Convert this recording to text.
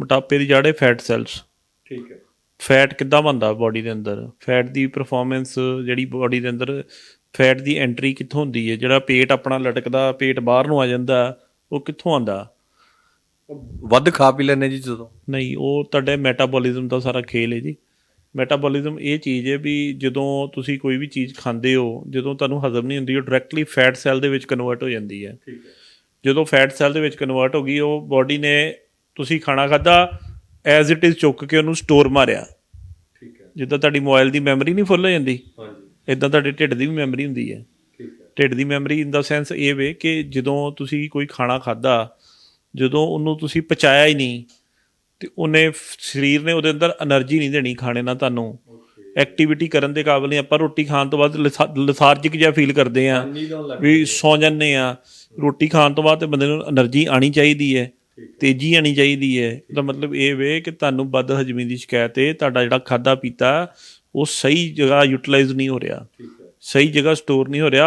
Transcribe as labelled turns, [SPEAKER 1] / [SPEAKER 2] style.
[SPEAKER 1] ਮੋਟਾਪੇ ਦੀ ਜੜ ਹੈ ਫੈਟ ਸੈਲਸ।
[SPEAKER 2] ਠੀਕ ਹੈ।
[SPEAKER 1] ਫੈਟ ਕਿੱਦਾਂ ਬਣਦਾ ਬਾਡੀ ਦੇ ਅੰਦਰ? ਫੈਟ ਦੀ ਪਰਫਾਰਮੈਂਸ ਜਿਹੜੀ ਬਾਡੀ ਦੇ ਅੰਦਰ ਫੈਟ ਦੀ ਐਂਟਰੀ ਕਿੱਥੋਂ ਹੁੰਦੀ ਹੈ? ਜਿਹੜਾ ਪੇਟ ਆਪਣਾ ਲਟਕਦਾ ਪੇਟ ਬਾਹਰ ਨੂੰ ਆ ਜਾਂਦਾ ਉਹ ਕਿੱਥੋਂ ਆਂਦਾ
[SPEAKER 2] ਵੱਧ ਖਾ ਪੀ ਲੈਣੇ ਜੀ ਜਦੋਂ।
[SPEAKER 1] ਨਹੀਂ ਉਹ ਤੁਹਾਡੇ ਮੈਟਾਬੋਲਿਜ਼ਮ ਦਾ ਸਾਰਾ ਖੇਲ ਹੈ ਜੀ। ਮੈਟਾਬੋਲਿਜ਼ਮ ਇਹ ਚੀਜ਼ ਹੈ ਵੀ ਜਦੋਂ ਤੁਸੀਂ ਕੋਈ ਵੀ ਚੀਜ਼ ਖਾਂਦੇ ਹੋ ਜਦੋਂ ਤੁਹਾਨੂੰ ਹਜ਼ਮ ਨਹੀਂ ਹੁੰਦੀ ਉਹ ਡਾਇਰੈਕਟਲੀ ਫੈਟ ਸੈੱਲ ਦੇ ਵਿੱਚ ਕਨਵਰਟ ਹੋ ਜਾਂਦੀ ਹੈ।
[SPEAKER 2] ਠੀਕ ਹੈ।
[SPEAKER 1] ਜਦੋਂ ਫੈਟ ਸੈੱਲ ਦੇ ਵਿੱਚ ਕਨਵਰਟ ਹੋ ਗਈ ਉਹ ਬਾਡੀ ਨੇ ਤੁਸੀਂ ਖਾਣਾ ਖਾਦਾ ਐਜ਼ ਇਟ ਇਜ਼ ਚੁੱਕ ਕੇ ਉਹਨੂੰ ਸਟੋਰ ਮਾਰਿਆ।
[SPEAKER 2] ਠੀਕ ਹੈ।
[SPEAKER 1] ਜਿੱਦਾਂ ਤੁਹਾਡੀ ਮੋਬਾਈਲ ਦੀ ਮੈਮਰੀ ਨਹੀਂ ਫੁੱਲ ਹੋ ਜਾਂਦੀ।
[SPEAKER 2] ਹਾਂਜੀ।
[SPEAKER 1] ਇਦਾਂ ਤੁਹਾਡੇ ਢਿੱਡ ਦੀ ਵੀ ਮੈਮਰੀ ਹੁੰਦੀ ਹੈ।
[SPEAKER 2] ਠੀਕ ਹੈ।
[SPEAKER 1] ਢਿੱਡ ਦੀ ਮੈਮਰੀ ਇਨ ਦਾ ਸੈਂਸ ਇਹ ਵੇ ਕਿ ਜਦੋਂ ਤੁਸੀਂ ਕੋਈ ਖਾਣਾ ਖਾਦਾ ਜਦੋਂ ਉਹਨੂੰ ਤੁਸੀਂ ਪਚਾਇਆ ਹੀ ਨਹੀਂ ਤੇ ਉਹਨੇ ਸਰੀਰ ਨੇ ਉਹਦੇ ਅੰਦਰ એનર્ਜੀ ਨਹੀਂ ਦੇਣੀ ਖਾਣੇ ਨਾਲ ਤੁਹਾਨੂੰ। ਐਕਟੀਵਿਟੀ ਕਰਨ ਦੇ ਕਾਬਿਲ ਨਹੀਂ ਆਪਾਂ ਰੋਟੀ ਖਾਣ ਤੋਂ ਬਾਅਦ ਲਸਾਰਜਿਕ ਜਿਹਾ ਫੀਲ ਕਰਦੇ ਆ ਵੀ ਸੌ ਜਾਂਦੇ ਆ ਰੋਟੀ ਖਾਣ ਤੋਂ ਬਾਅਦ ਤੇ ਬੰਦੇ ਨੂੰ એનર્ਜੀ ਆਣੀ ਚਾਹੀਦੀ ਹੈ। ਤੇਜ਼ੀ ਆਣੀ ਚਾਹੀਦੀ ਹੈ। ਦਾ ਮਤਲਬ ਇਹ ਵੇ ਕਿ ਤੁਹਾਨੂੰ ਬਦ ਹਜਮੀ ਦੀ ਸ਼ਿਕਾਇਤ ਹੈ। ਤੁਹਾਡਾ ਜਿਹੜਾ ਖਾਦਾ ਪੀਤਾ ਉਹ ਸਹੀ ਜਗ੍ਹਾ ਯੂਟਿਲਾਈਜ਼ ਨਹੀਂ ਹੋ ਰਿਹਾ। ਸਹੀ ਜਗ੍ਹਾ ਸਟੋਰ ਨਹੀਂ ਹੋ ਰਿਹਾ।